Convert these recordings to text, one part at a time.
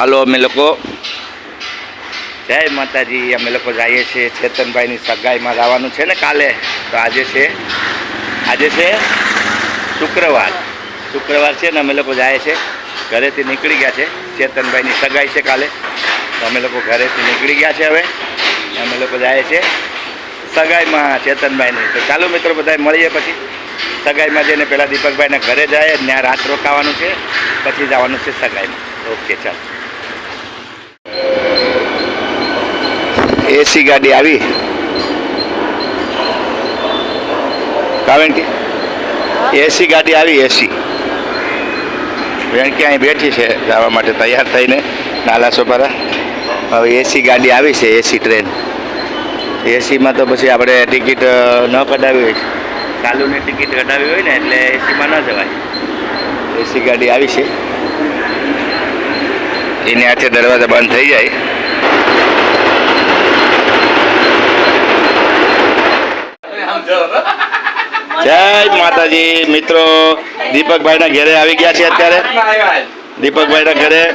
હાલો, અમે લોકો. જય માતાજી, અમે લોકો જઈએ છીએ ચેતનભાઈની સગાઈમાં જવાનું છે ને કાલે. તો આજે છે આજે છે શુક્રવાર. શુક્રવાર છે ને અમે લોકો જાય છે ઘરેથી નીકળી ગયા છે. ચેતનભાઈની સગાઈ છે કાલે. તો અમે લોકો ઘરેથી નીકળી ગયા છે હવે. અમે લોકો જાય છે સગાઈમાં ચેતનભાઈની. તો ચાલો મિત્રો બધા મળીએ પછી. સગાઈમાં જઈને પહેલાં દીપકભાઈના ઘરે જાય ત્યાં રાત રોકાવાનું છે, પછી જવાનું છે સગાઈમાં. ઓકે, ચાલો. એસી ગાડી આવી. કારણ કે એસી ગાડી આવી એસી. વેણકી અહીં બેઠી છે જવા માટે તૈયાર થઈને નાલા સોપારા. હવે એસી ગાડી આવી છે એસી ટ્રેન. એસીમાં તો પછી આપણે ટિકિટ ન કઢાવી હોય. ચાલુની ટિકિટ કઢાવી હોય ને એટલે એસીમાં ન જવાય. એસી ગાડી આવી છે. એની હાથે દરવાજા બંધ થઈ જાય. જય માતાજી, મિત્રો. દીપકભાઈના ઘરે આવી ગયા છે અત્યારે. દીપકભાઈના ઘરે.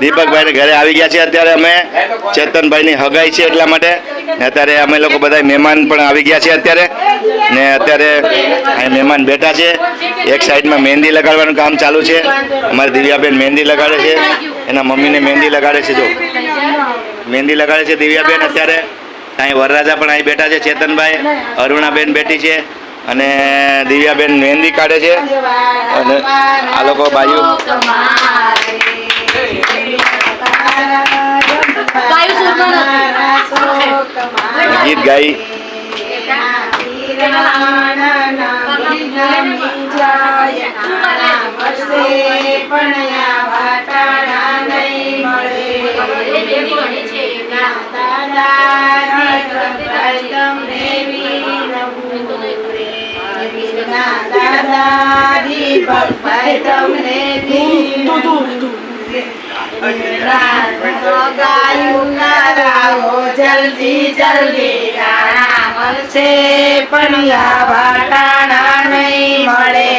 દીપકભાઈને ઘરે આવી ગયા છે અત્યારે અમે. ચેતનભાઈની હગાઈ છે એટલા માટે. ને અત્યારે અમે લોકો બધા મહેમાન પણ આવી ગયા છે અત્યારે. ને અત્યારે અહીં મહેમાન બેઠા છે. એક સાઈડમાં મહેંદી લગાડવાનું કામ ચાલુ છે. અમારી દિવ્યાબેન મહેંદી લગાડે છે. એના મમ્મીને મહેંદી લગાડે છે, જો. મહેંદી લગાડે છે દિવ્યાબેન અત્યારે. અહીં વરરાજા પણ અહીં બેઠા છે ચેતનભાઈ અરુણાબેન બેઠી છે અને દિવ્યાબેન મહેંદી કાઢે છે. અને આ લોકો બાજુ ગાયું સુરમાં ગીત ગાઈ જલ્દી જલ્દી મળશે પણ આ વાટાણા નહીં મળે.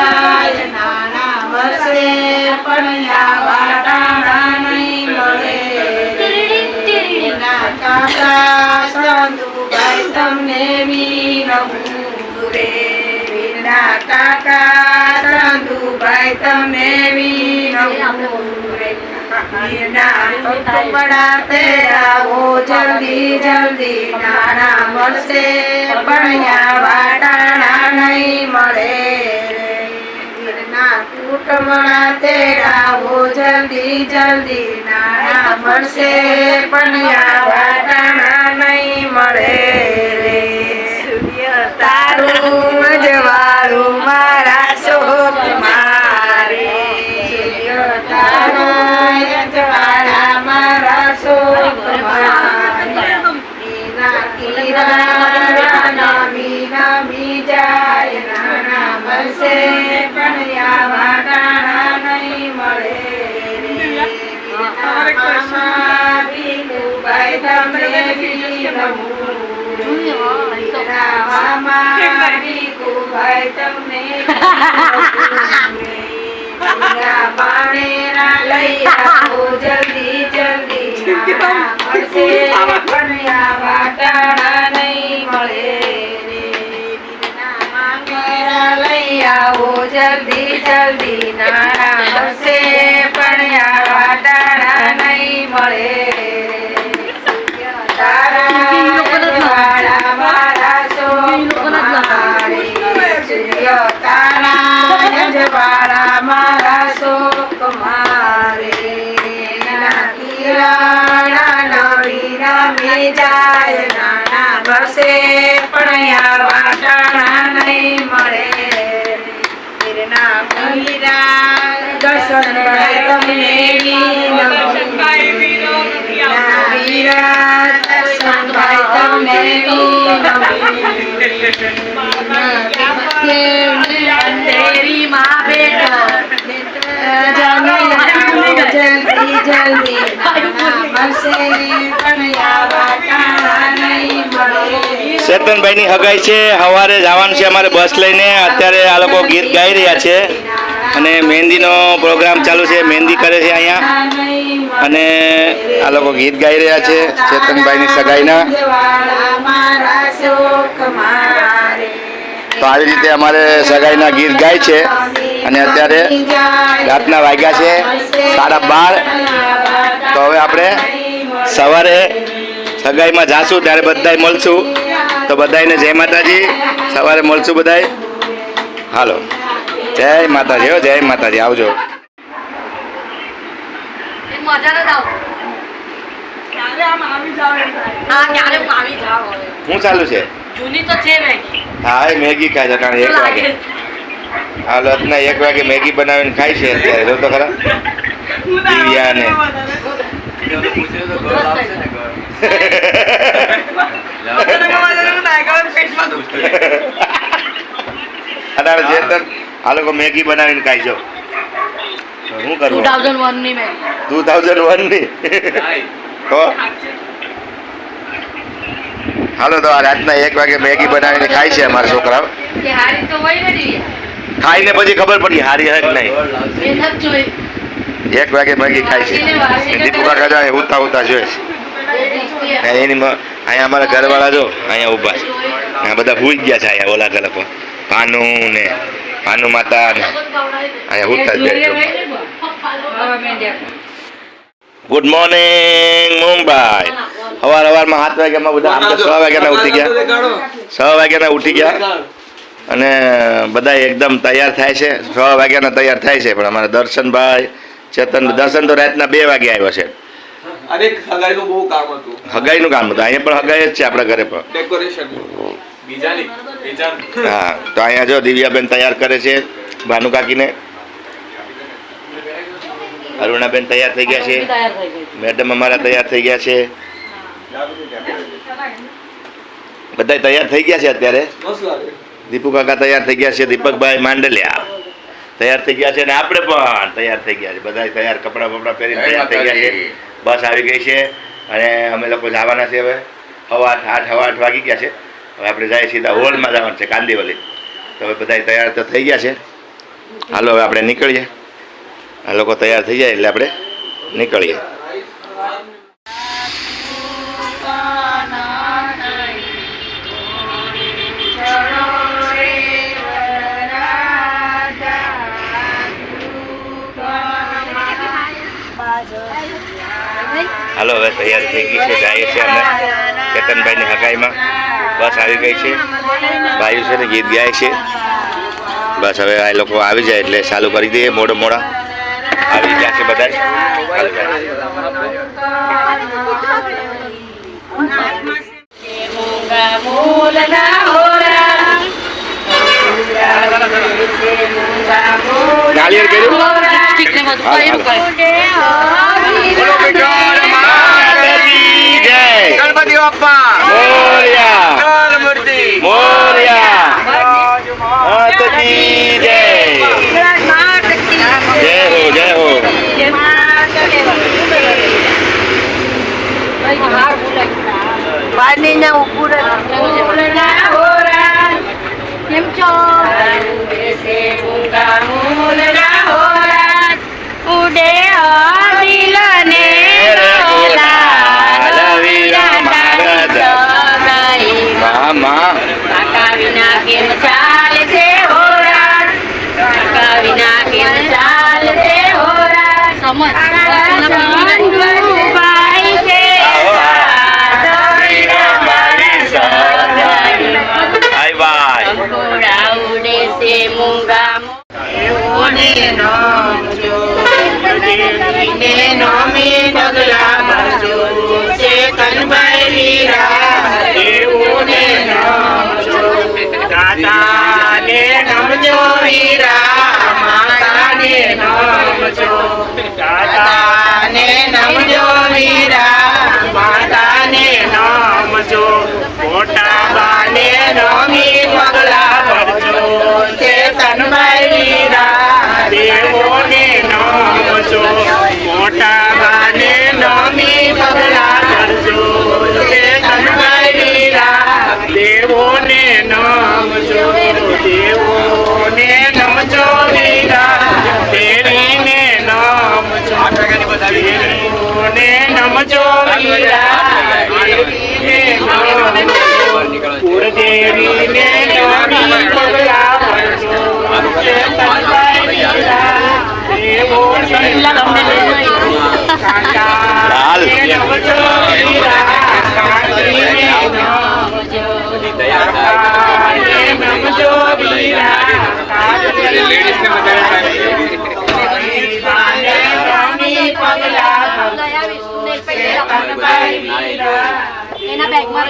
જાય પણ વાટાણા નહીં મળે. કાકા સંતુભાઈ તમને વીરવું રે વીરના કાકા સંતુભાઈ તમને વીરવું રે કપડા પહેરાવો જલ્દી જલ્દી નાના મળશે પણ વાટાણા નહીં મળે. કુટમણા તેડાવો જલ્દી જલ્દી નાણા મળશે પણ આ વાટાણા નહીં મળે રે. સૂર્ય તારું અજવાળું મારા શોક મારે સૂર્ય તારા જલ્દી જલ્દી નહીં મળે લઈ આવો જલ્દી જલ્દી નાના મળશે પણ જાય નાના બસે પણ નહીં મળે. વીરના મીરા દર્શન તમને તમને વીરા અંધેરીમાં બેઠો. જલ્દી જલ્દી ચેતનભાઈ ની હગાઈ છે સવારે જવાનું છે અમારે બસ લઈને અત્યારે આ લોકો ગીત ગાઈ રહ્યા છે અને મહેંદીનો પ્રોગ્રામ ચાલુ છે મહેંદી કરે છે અહીંયા. અને આ લોકો ગીત ગાઈ રહ્યા છે ચેતનભાઈની સગાઈના. તો આવી રીતે અમારે સગાઈના ગીત ગાય છે. અને અત્યારે રાતના વાગ્યા છે સાડા બાર. તો હવે આપણે સવારે સગાઈમાં જાશું ત્યારે બધાય મળશું. તો બધાયને જય માતાજી. સવારે મળશું બધાય. હાલો. જય માતાજી હો જય માતાજી. આવજો. શું ચાલુ છે? જૂની તો છે મેગી. હા એ મેગી ખાય છે કારણ એક વાગે. આ લતના એક વાગે મેગી બનાવીને ખાય છે અત્યારે. જો તો ખરા. દિવ્યાને અઢાર ચેતન આ લોકો મેગી બનાવીને છો. તો શું કરવું ની ટુ થાઉઝન્ડ વનની? તો? હાલો તો આ રાતના એક વાગે મેગી બનાવીને ખાય છે અમારા છોકરાઓ. ખાઈને પછી ખબર પડી હારી હે કે નહીં? એક વાગે મેગી ખાય છે. દીપુકા કાકા જાય ઉતા ઉતા જોઈએ છે. એની અહીંયા અમારા ઘરવાળા જો અહીંયા ઊભા છે. ને આ બધા ભૂઈ ગયા છે અહીંયા ઓલા કલર પર ભાનુ ને ભાનુ માતા ને. અહીંયા ઉતા જ ગુડ મોર્નિંગ મુંબઈ સવાર સવારમાં સાત વાગ્યામાં બધા આમ તો છ વાગ્યાના ઉઠી ગયા. છ વાગ્યાના ઉઠી ગયા. અને બધા એકદમ તૈયાર થાય છે. છ વાગ્યાના તૈયાર થાય છે પણ અમારા દર્શનભાઈ ચેતન દર્શન તો રાતના બે વાગે આવ્યો છે. અરે સગાઈનું બહુ કામ હતું. હગાઈનું કામ હતું. અહીંયા પણ હગાઈ જ છે આપણા ઘરે પણ. ડેકોરેશન બીજાની હા તો અહીંયા જો દિવ્યાબેન તૈયાર કરે છે ભાનુ કાકીને. અરુણાબેન તૈયાર થઈ ગયા છે. મેડમ અમારા તૈયાર થઈ ગયા છે. બધા તૈયાર થઈ ગયા છે અત્યારે? દીપુ કાકા તૈયાર થઈ ગયા છે દીપકભાઈ માંડલિયા. તૈયાર થઈ ગયા છે અને આપણે પણ તૈયાર થઈ ગયા છે. બધા તૈયાર કપડાં બપડા પહેરીને તૈયાર થઈ ગયા છે. બસ આવી ગઈ છે અને અમે લોકો જવાના છે હવે. હવા આઠ આઠ હવા આઠ વાગી ગયા છે. હવે આપણે જાય સીધા હોલમાં જવાનું છે કાંદીવલી. તો હવે બધા તૈયાર તો થઈ ગયા છે. હાલો હવે આપણે નીકળીએ. આ લોકો તૈયાર થઈ જાય એટલે આપણે નીકળીએ. હાલો હવે તૈયાર થઈ ગઈ છે જઈએ છીએ અમે. કેતનભાઈની હગાઈમાં બસ આવી ગઈ છે. ભાઈઓ છે ને ગીત ગાય છે. બસ હવે આ લોકો આવી જાય એટલે ચાલુ કરી દઈએ મોડો મોડા આવી ગયા છે બધા. નાળિયેર કર્યું ગણપતિ બાપા મોર્યા મૂર્તિ મોર્યા માતાજી જય જય હો જય હો કેમ છો ઉડે વિના કેમ ચાલશે માતાને નમજો દાદાને નમજો મીરા માતાને નમજો મોટા બાને નમી પગલા ભરજો છે તનભાઈ મીરા દેવોને નમજો મોટા બાને નમી પગલા Dale.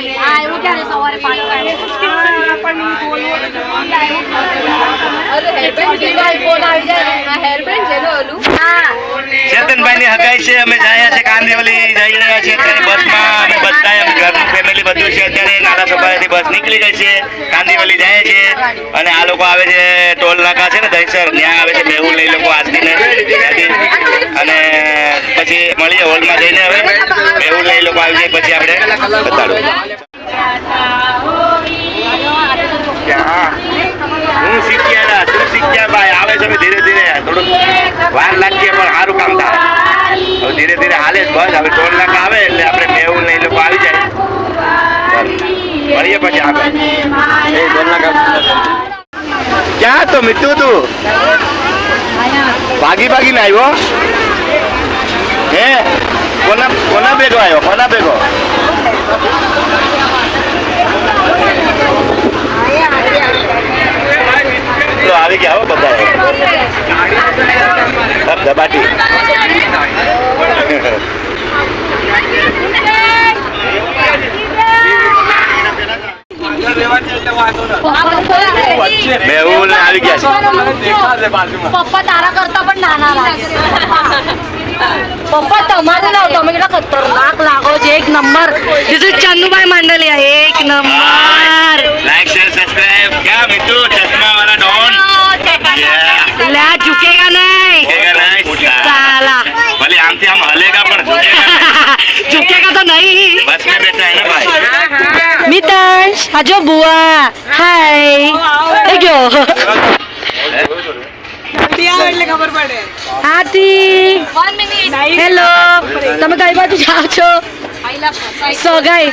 હા એવું ક્યારે સવારે છે ને ઓલું હા ચેતનભાઈ ની હગાઈ છે અમે જાય છે કાંદીવલી જઈ રહ્યા છીએ અત્યારે બસમાં અમે બધા ઘરનું ફેમિલી બધું છે અત્યારે નાના સભાથી બસ નીકળી ગઈ છે કાંદીવલી જાય છે અને આ લોકો આવે છે ટોલ નાકા છે ને દહીસર ત્યાં આવે છે મેહુલ એ લોકો આજની અને પછી મળીએ હોલમાં જઈને હવે. મેહુલ ને એ લોકો આવી જાય પછી આપણે બતાડો. હું. શીખ્યા શું શીખ્યા ભાઈ. આવે છે ધીરે ધીરે. થોડુંક વાર લાગીએ પણ સારું કામ થાય. હવે ધીરે ધીરે હાલે બસ. હવે ટોલ લાખ આવે એટલે આપણે મેહુલ ને એ લોકો આવી જાય. મળીએ પછી આગળ. એ ક્યાં તો મીઠું તું? ભાગી ભાગીને આવ્યો? હે? કોના કોના ભેગો આવ્યો કોના ભેગો? તો આવી ગયા હો બધા. છે. પપ્પા તારા કરતા પણ નાના લાગે. પપ્પा તમારે લાવો તમે કેટલા ખતરનાક લાગો છો એક number this is Chandubhai Mandaliya એક નંબર લાઈક શેર સબસ્ક્રાઇબ ક્યા મિત્રો ચશ્મા વાળા ડોન લે ઝુકેગા નહીં સાલા ભલે આમથી આમ હલેગા પણ ઝુકેગા તો નહીં બસ મે બેઠા હે ને ભાઈ મિતાંશ આજો બુઆ હાય એ ગયો હાથી. હેલો તમે કઈ બાજુ જાઓ છો? સગાઈ.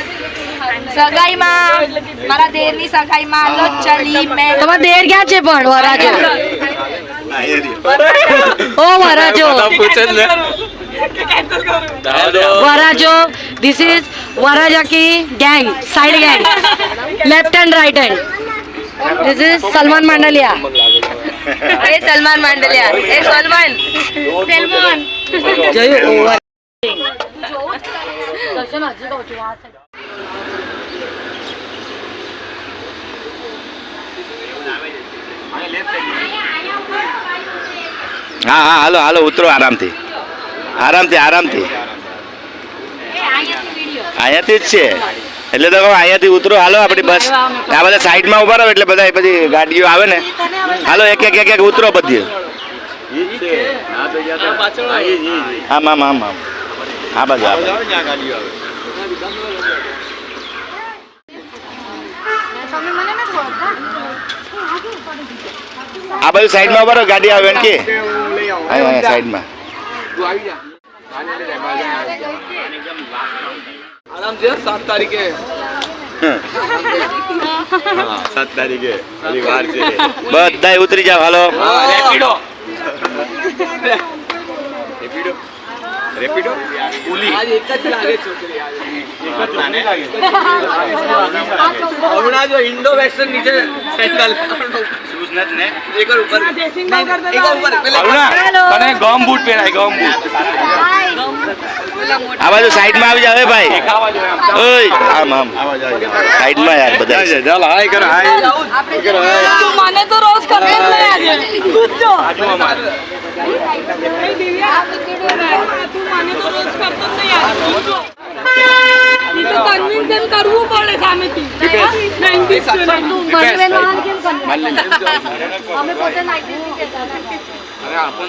સગાઈમાં. મારા દેરની સગાઈમાં લો ચલી મેં તમારા દેર ક્યાં છે પણ વરાજો? ઓ વરાજો. વરાજો this is વરાજા key gang side gang left and right hand this is Salman Mandaliya એ સલમાન માંડલિયા. એ સલમાન. સલમાન. જય ઓવર હા હા હાલો હાલો ઉતરો આરામથી. આરામથી આરામથી. અહીંયાથી જ છે. એટલે તો અહીંયાથી ઉતરો હાલો આપણી બસ. આ બધા સાઈડમાં ઊભા રહો એટલે બધા પછી ગાડીઓ આવે ને. હાલો એક એક એક એક ઉતરો બધી. આમ આમ આમ આમ. આ બાજુ આ બાજુ આ બાજુ સાઈડમાં ઊભા રહો ગાડી આવે ને કે. સાઈડમાં. આરામ છે? સાત તારીખે. સાત તારીખે. વાર છે. બધા ઉતરી જાવ હાલો. રેપિડો. રેપિડો? રેપિડો? ઉલી. આજ એક જ લાગે છોકરી હમણાં જો ઇન્ડો વેસ્ટર્ન નીચે સાયકલ એકર ઉપર. એક ઉપર. તને ગમ બૂટ પહેરાય ગમ બૂટ. આ બાજુ સાઈડમાં આવી જાવ ભાઈ. ઓય. આમ આમ. સાઈડમાં યાર બધા. ચાલ હાય કર હાય. તું મને તો રોજ કરે આજે. તું જો સામેથી. અમે પોતે નાઇટી અરે રહેવા દે મારા વાલાને, રહીએ ને. પપ્પા હાલતા જવાનું આગળ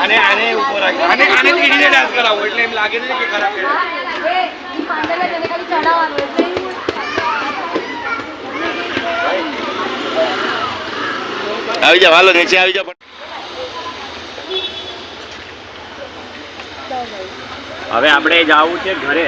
આને આને ઉપર રાખ. આને આને તીડીને ડાન્સ કરાવો એટલે એમ લાગે છે કે ખરાબ કરે. આવી જાઓ હાલો નીચે આવી જાવ હવે આપણે જવું છે ઘરે